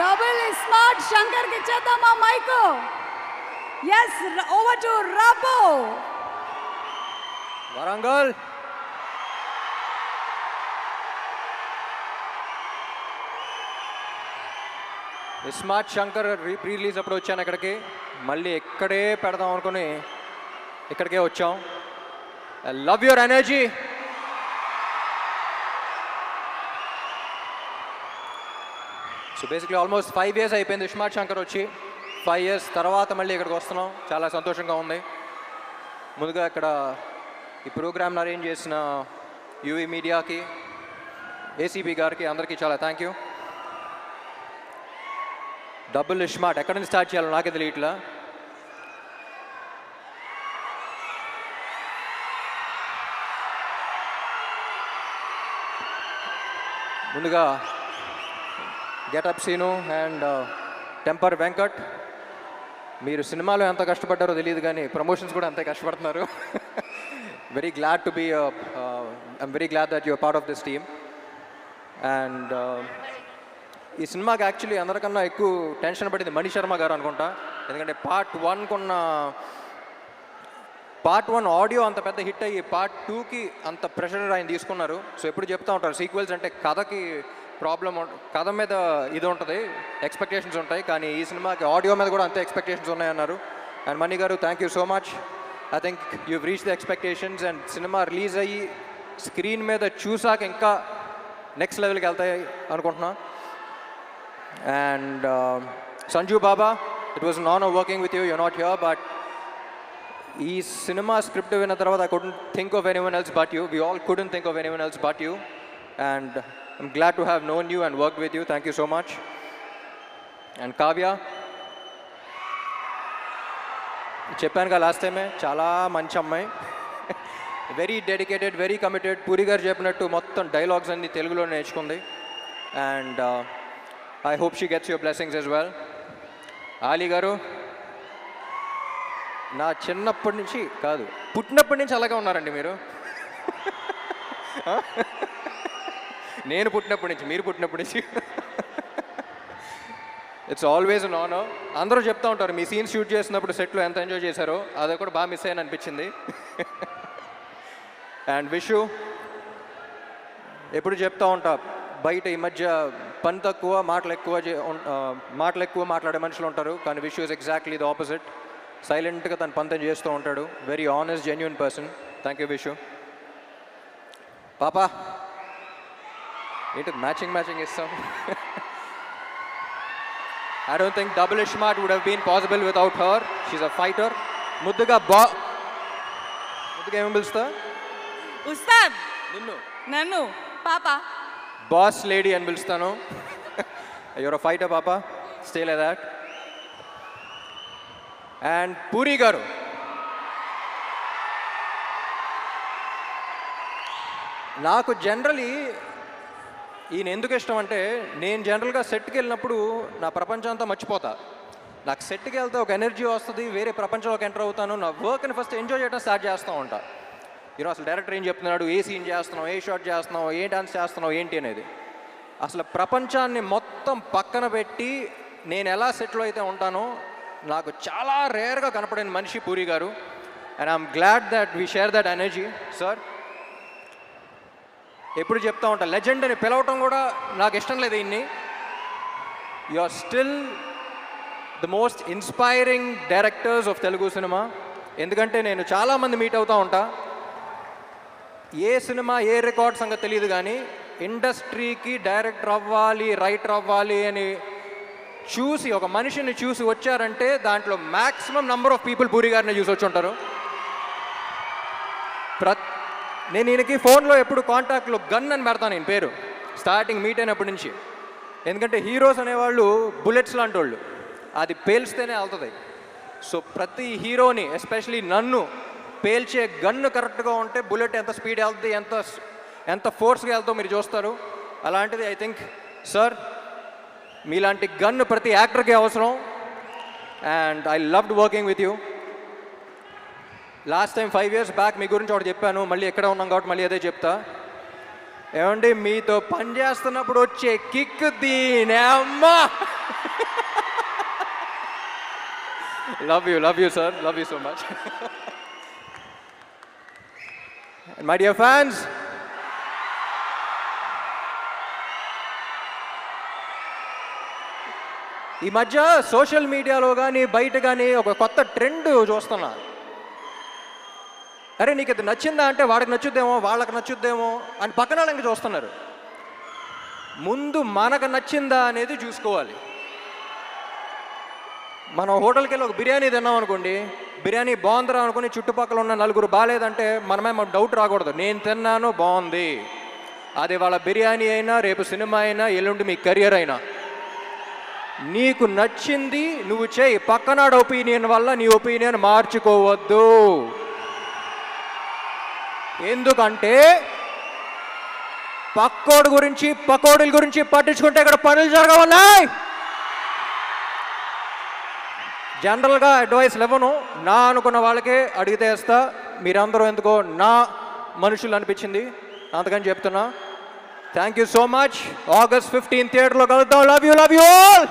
Double smart శంకర్కి ఇచ్చేద్దామా mike yes over to రాబో Warangal smart Shankar re pre release అప్పుడు వచ్చాను ఇక్కడికి మళ్ళీ ఇక్కడే పెడదాం అనుకుని ఇక్కడికే వచ్చాం I love your energy so basically almost five years అయిపోయింది స్మార్ట్ శంకర్ వచ్చి. ఫైవ్ ఇయర్స్ తర్వాత మళ్ళీ ఇక్కడికి వస్తున్నాం. చాలా సంతోషంగా ఉంది. ముందుగా ఇక్కడ ఈ ప్రోగ్రామ్ను అరేంజ్ చేసిన యూవీ మీడియాకి ఏసీబీ గారికి అందరికీ చాలా థ్యాంక్ యూ డబుల్ స్మార్ట్ ఎక్కడి నుంచి స్టార్ట్ చేయాలో నాకే తెలియట్లా. ముందుగా getup Seenu and temper Venkat మీరు సినిమాలో ఎంత కష్టపడ్డారో తెలియదు కానీ ప్రమోషన్స్ కూడా అంతే కష్టపడుతున్నారు. Very glad to be I'm very glad that your part of this team and ఈ సినిమాకి యాక్చువల్లీ అందరికన్నా ఎక్కువ టెన్షన్ పడింది మణి శర్మ గారు అనుకుంటా. ఎందుకంటే పార్ట్ వన్కున్న పార్ట్ వన్ ఆడియో అంత పెద్ద హిట్ అయ్యి పార్ట్ టూకి అంత ప్రెషర్ ఆయన తీసుకున్నారు. సో ఎప్పుడు చెప్తా ఉంటారు సీక్వెల్స్ అంటే కథకి ప్రాబ్లం కథ మీద ఇది ఉంటుంది ఎక్స్పెక్టేషన్స్ ఉంటాయి కానీ ఈ సినిమాకి ఆడియో మీద కూడా అంతే ఎక్స్పెక్టేషన్స్ ఉన్నాయన్నారు. అండ్ మణి గారు thank you so much I think you reach the expectations and cinema release అయ్యి స్క్రీన్ మీద చూసాక ఇంకా నెక్స్ట్ లెవెల్కి వెళ్తాయి అనుకుంటున్నా. And um, Sanju Baba it was non working with you you not here but ఈ సినిమా స్క్రిప్ట్ విన్న తర్వాత I couldn't think of anyone else but you we all couldn't think of anyone else but you and I'm glad to have known you and work with you. Thank you so much and Kavya చెప్పాను కదా last టైమే చాలా మంచి అమ్మాయి. Very dedicated very committed Puri గారు చెప్పినట్టు మొత్తం dialogues అన్ని తెలుగులో నేర్చుకుంది. And I hope she gets your blessings as well Ali గారు? నా చిన్నప్పటి నుంచి కాదు పుట్టినప్పటి నుంచి అలాగే ఉన్నారండి మీరు. నేను పుట్టినప్పటి నుంచి మీరు పుట్టినప్పటి నుంచి. ఇట్స్ ఆల్వేస్ అన్ ఆనర్ అందరూ చెప్తా ఉంటారు మీ సీన్ షూట్ చేసినప్పుడు సెట్లో ఎంత ఎంజాయ్ చేశారో అది కూడా బాగా మిస్ అయ్యాను అనిపించింది. అండ్ విషు ఎప్పుడు చెప్తా ఉంటా బయట ఈ మధ్య పని తక్కువ మాటలు ఎక్కువ చే- మాటలు ఎక్కువ మాట్లాడే మనుషులు ఉంటారు కానీ Vishu is exactly the opposite సైలెంట్గా తన పంతం చేస్తూ ఉంటాడు. Very honest genuine person thank you Vishu పాపా. ఏంటి మ్యాచింగ్ మ్యాచింగ్ ఇస్తాం I don't think double smart would have been possible without her she's a fighter ముద్దుగా బా ముద్దుగా ఏమేమి పిలుస్తా ఉస్తాద్ నిన్ను నన్ను పాప బాస్ లేడీ అని పిలుస్తాను యువర్ ఫైటర్ పాప stay like that and Puri గారు నాకు జనరలీ ఈయన ఎందుకు ఇష్టం అంటే నేను జనరల్గా సెట్కి వెళ్ళినప్పుడు నా ప్రపంచం అంతా మర్చిపోతా. నాకు సెట్కి వెళ్తే ఒక ఎనర్జీ వస్తుంది వేరే ప్రపంచంలోకి ఎంటర్ అవుతాను నా వర్క్ని ఫస్ట్ ఎంజాయ్ చేయడం స్టార్ట్ చేస్తూ ఉంటా. ఈరోజు అసలు డైరెక్టర్ ఏం చెప్తున్నాడు ఏ సీన్ చేస్తున్నావు ఏ షాట్ చేస్తున్నావు ఏ డాన్స్ చేస్తున్నావు ఏంటి అనేది. అసలు ప్రపంచాన్ని మొత్తం పక్కన పెట్టి నేను ఎలా సెట్లో అయితే ఉంటానో నాకు చాలా రేర్గా కనపడిన మనిషి పూరి గారు. And I'm glad that we share that energy sir ఎప్పుడు చెప్తా ఉంటా లెజెండ్ అని పిలవటం కూడా నాకు ఇష్టం లేదు ఇన్ని. You are still the most inspiring directors of Telugu cinema ఎందుకంటే నేను చాలామంది మీట్ అవుతూ ఉంటా. ఏ సినిమా ఏ రికార్డ్ సంగతి తెలియదు కానీ ఇండస్ట్రీకి డైరెక్టర్ అవ్వాలి రైటర్ అవ్వాలి అని చూసి ఒక మనిషిని చూసి వచ్చారంటే దాంట్లో maximum number of people Puri గారిని చూసి వచ్చి ఉంటారు. ప్రతి నేను ఈయనకి ఫోన్లో ఎప్పుడు కాంటాక్ట్లో గన్ అని పెడతాను నేను పేరు. స్టార్టింగ్ మీట్ అయినప్పటి నుంచి. ఎందుకంటే హీరోస్ అనేవాళ్ళు బుల్లెట్స్ లాంటి వాళ్ళు అది పేల్స్తేనే వెళ్తుంది. సో ప్రతి హీరోని ఎస్పెషలీ నన్ను పేల్చే గన్ను కరెక్ట్గా ఉంటే బుల్లెట్ ఎంత స్పీడ్ వెళ్తుంది ఎంత ఎంత ఫోర్స్గా వెళ్తుందో మీరు చూస్తారు. అలాంటిది ఐ థింక్ సార్ మీలాంటి గన్ ప్రతి యాక్టర్కి అవసరం. And I loved working with you. Last time five years back మీ గురించి ఒకటి చెప్పాను మళ్ళీ ఎక్కడ ఉన్నాం కాబట్టి మళ్ళీ అదే చెప్తా. ఏమండి మీతో పని చేస్తున్నప్పుడు వచ్చే కిక్ దీనమ్మా అమ్మా. Love you love you sir love you so much my dear fans ఈ మధ్య సోషల్ మీడియాలో కానీ బయట కానీ ఒక కొత్త ట్రెండ్ చూస్తున్నా. అరే నీకు ఇది నచ్చిందా అంటే వాడికి నచ్చుద్దేమో వాళ్ళకి నచ్చుద్దేమో అని పక్కన వాళ్ళకి చూస్తున్నారు. ముందు మనకు నచ్చిందా అనేది చూసుకోవాలి. మనం హోటల్కి వెళ్ళి ఒక బిర్యానీ తిన్నాం అనుకోండి బిర్యానీ బాగుందిరా అనుకుని చుట్టుపక్కల ఉన్న నలుగురు బాగాలేదంటే మనమే మాకు డౌట్ రాకూడదు. నేను తిన్నాను బాగుంది. అది వాళ్ళ బిర్యానీ అయినా రేపు సినిమా అయినా ఎల్లుండి మీ కెరియర్ అయినా. నీకు నచ్చింది నువ్వు చేయి. పక్కనాడు ఒపీనియన్ వల్ల నీ ఒపీనియన్ మార్చుకోవద్దు. ఎందుకంటే పక్కోడు గురించి పకోడీల గురించి పట్టించుకుంటే ఇక్కడ పనులు జరగవున్నాయి. జనరల్గా అడ్వైస్ ఇవ్వను నా అనుకున్న వాళ్ళకే అడిగితే వేస్తా మీరందరూ ఎందుకో నా మనుషులు అనిపించింది. అంతకని చెప్తున్నా. Thank you so much August fifteen థియేటర్లో కలుద్దాం. Love you love you all